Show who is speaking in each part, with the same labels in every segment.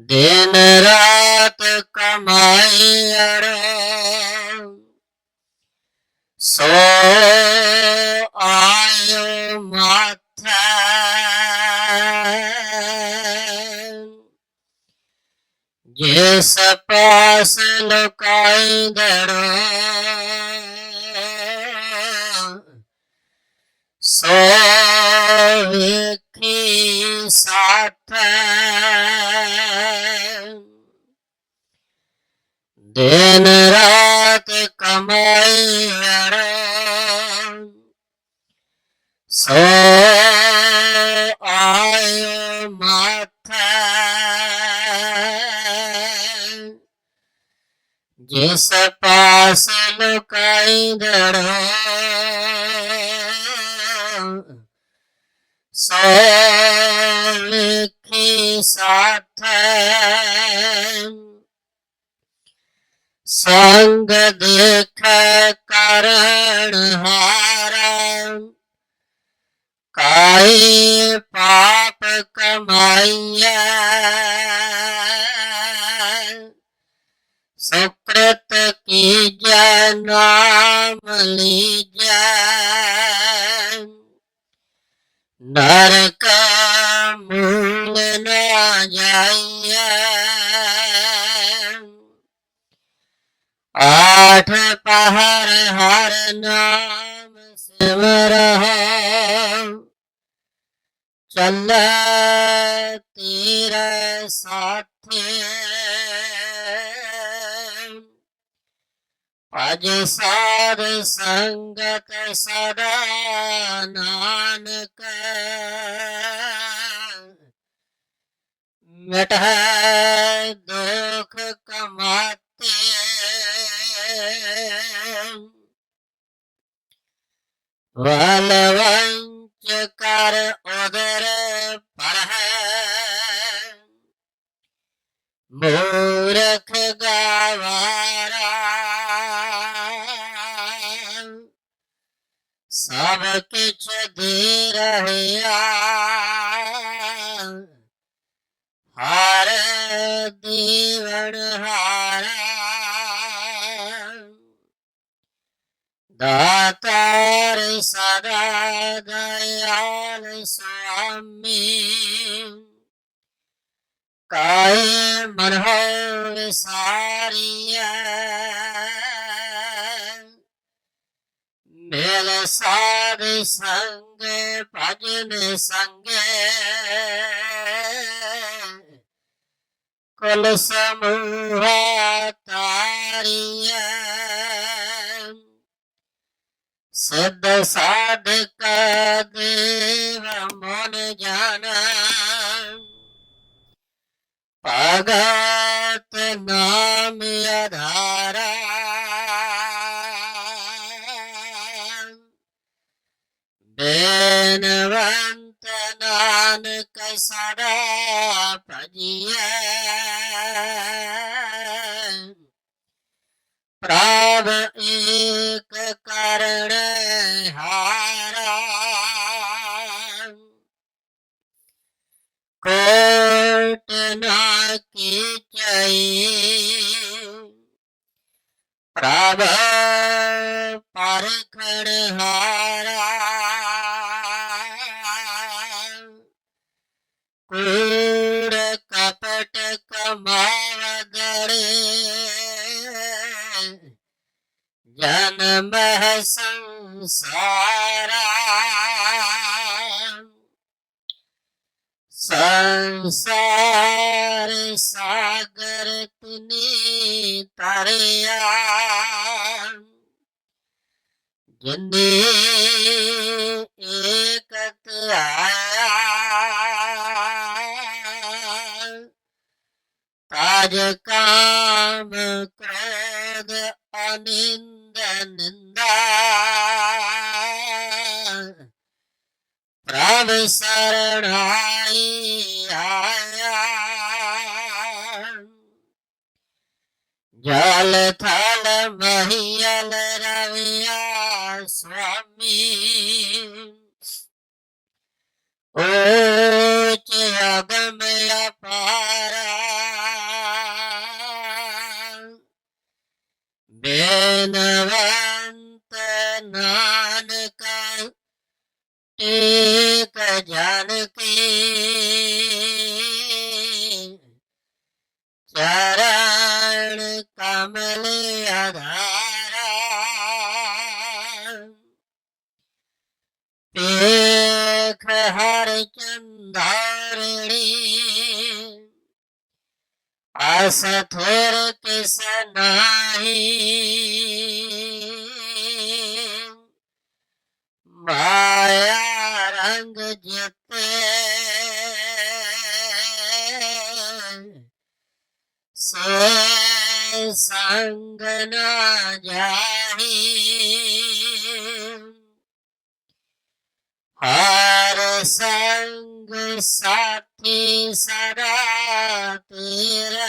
Speaker 1: ਦਿਨ ਰਾਤ ਕਮਾਈ ਅਰੋ ਸੋ ਆਇਓ ਮਾਥਾ। ਜਿਸ ਪਾਸ ਲੁਕਾਈ ਦੜੋ ਸੋ ਵੇਖੀ दिन रात कमाई सो आयो माथा जिस पास लुकाई दड़ो संग देख करण हार पाप कमाइया। सुकृत की नाम लीजा। ਨਰਕ ਮੂਲ ਨਾ ਜਾਈਐ ਆਠ ਪਹਰ ਹਰ ਨਾਮ ਸਿਮਰਹੁ ਚੱਲ ਤੇਰਾ ਸਾਥੇ अज सार संगत सदा नानक। मिट दुख कमाते। बलवंच कर उदर पर मूरख मूर्ख गावा ਸਭ ਕਿਛ ਦੇ ਰਹਿਆ ਹਰ ਦੀਵਨ ਹਾਰਾ ਦਾਤਾਰ ਸਦਾ ਦਇਆਲ ਸੁਆਮੀ ਕਾਇ ਮਨਹੁ बेलसार संग, भजन संग। कुल समूह तारिया। सिद्ध साधक देव मन जाना। भगत नाम आधारा ਨਾਮ ਆਧਾਰਾ ਬੇਨਵੰਤ ਨਾਨਕ ਸਦਾ ਭਜੀਐ ਪ੍ਰਭ ਏਕ ਕਰਣ ਹਾਰਾ ਕੋਟ ਨਾ ਕੀ ਚਈ ਪ੍ਰਭ ਪਰਖਣ ਹਾਰਾ ਕੂੜ ਕਪਟ ਕਮਾਵਦੜੇ ਜਨਮ ਸੰਸਾਰਾ। ਸੰਸਾਰ ਸਾਗਰ ਤੁਨੀ ਤਰਿਆ ਜਿੰਦੇ ਏਕਤ ਆਇਆ राज काम क्रोध अनिंद निंदा प्रभ शरणाई आया जल थल महियल रविया स्वामी ओ एक झलकी चरण कमल आधारा पेख हर चंदारणी अस थोर किसनाही माया अंग जिते से संग न हर संग साथी सरा तेरा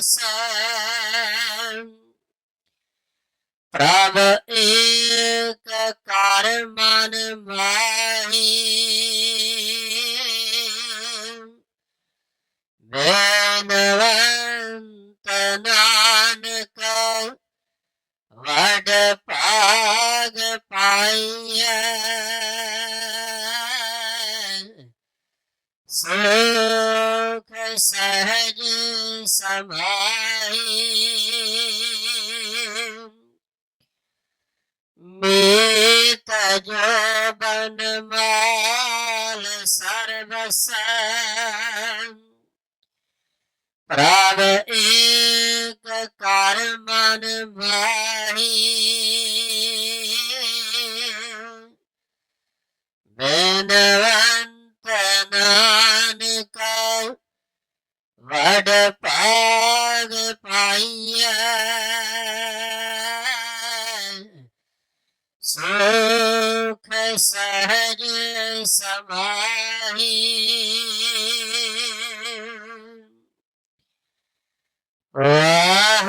Speaker 1: ਸਰਵਸ ਪ੍ਰਭ ਏਕ ਕਰ ਮਨ ਮਾਹੀ। ਬੇਨਵੰਤ ਨਾਨਕ ਵਡ ਪਾਗ ਪਾਈਐ। ਸੁਖ ਸਹਜ ਸਮਾਈ ਮੀਤ ਜੋ ਬਨ ਮਾਲ ਸਰਵਸ ਪ੍ਰਭ ਏਕ ਕਰ ਮਨ ਮਾਹੀ ਬੇਨਵੰਤ